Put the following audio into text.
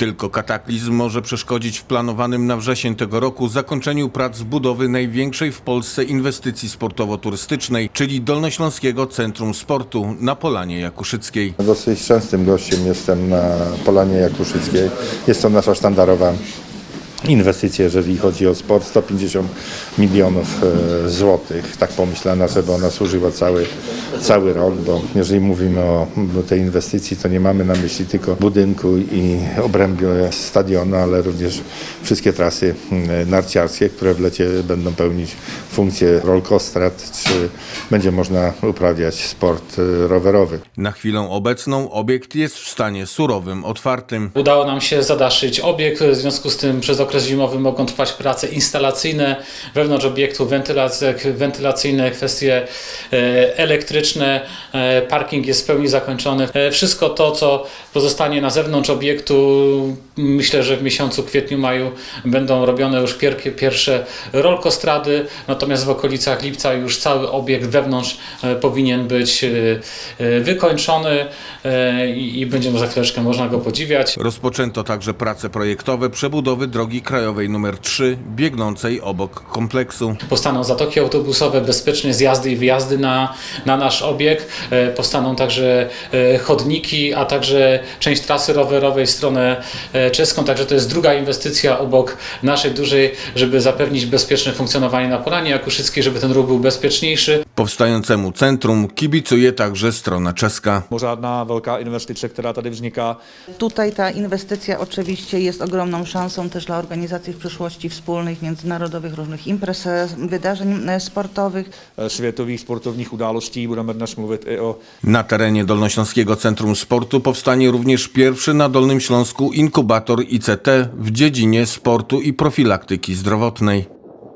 Tylko kataklizm może przeszkodzić w planowanym na wrzesień tego roku zakończeniu prac budowy największej w Polsce inwestycji sportowo-turystycznej, czyli Dolnośląskiego Centrum Sportu na Polanie Jakuszyckiej. Dosyć częstym gościem jestem na Polanie Jakuszyckiej. Jest to nasza sztandarowa inwestycja, jeżeli chodzi o sport. 150 milionów e, złotych. Tak pomyślana, żeby ona służyła cały, cały rok, bo jeżeli mówimy o tej inwestycji, to nie mamy na myśli tylko budynku i obrębie stadionu, ale również wszystkie trasy mm, narciarskie, które w lecie będą pełnić funkcję rolkostrad, czy będzie można uprawiać sport e, rowerowy. Na chwilę obecną obiekt jest w stanie surowym, otwartym. Udało nam się zadaszyć obiekt, w związku z tym przez okres zimowy mogą trwać prace instalacyjne wewnątrz obiektu, wentylacyjne, kwestie e, elektryczne, e, parking jest w pełni zakończony. E, Wszystko to, co pozostanie na zewnątrz obiektu, myślę, że w miesiącu kwietniu, maju będą robione już pier- pierwsze rolkostrady, natomiast w okolicach lipca już cały obiekt wewnątrz e, powinien być wykończony i będziemy za chwileczkę można go podziwiać. Rozpoczęto także prace projektowe przebudowy drogi krajowej nr 3 biegnącej obok kompleksu. Powstaną zatoki autobusowe, bezpieczne zjazdy i wyjazdy na, na nasz obiekt. E, Powstaną także e, chodniki, a także część trasy rowerowej w stronę e, czeską. Także to jest druga inwestycja obok naszej dużej, żeby zapewnić bezpieczne funkcjonowanie na Polanie Jakuszyckiej, żeby ten ruch był bezpieczniejszy. Powstającemu centrum kibicuje także strona czeska. Pořádná velká investice, která tady vzniká. Tutaj ta inwestycja oczywiście jest ogromną szansą też dla organizacji w przyszłości wspólnych, międzynarodowych różnych imprez, e, wydarzeń e, sportowych. eh, světových sportovních událostí. Budeme dnes mluvit i o Na terenie Dolnośląskiego Centrum Sportu powstanie również pierwszy na Dolnym Śląsku inkubator ICT w dziedzinie sportu i profilaktyki zdrowotnej.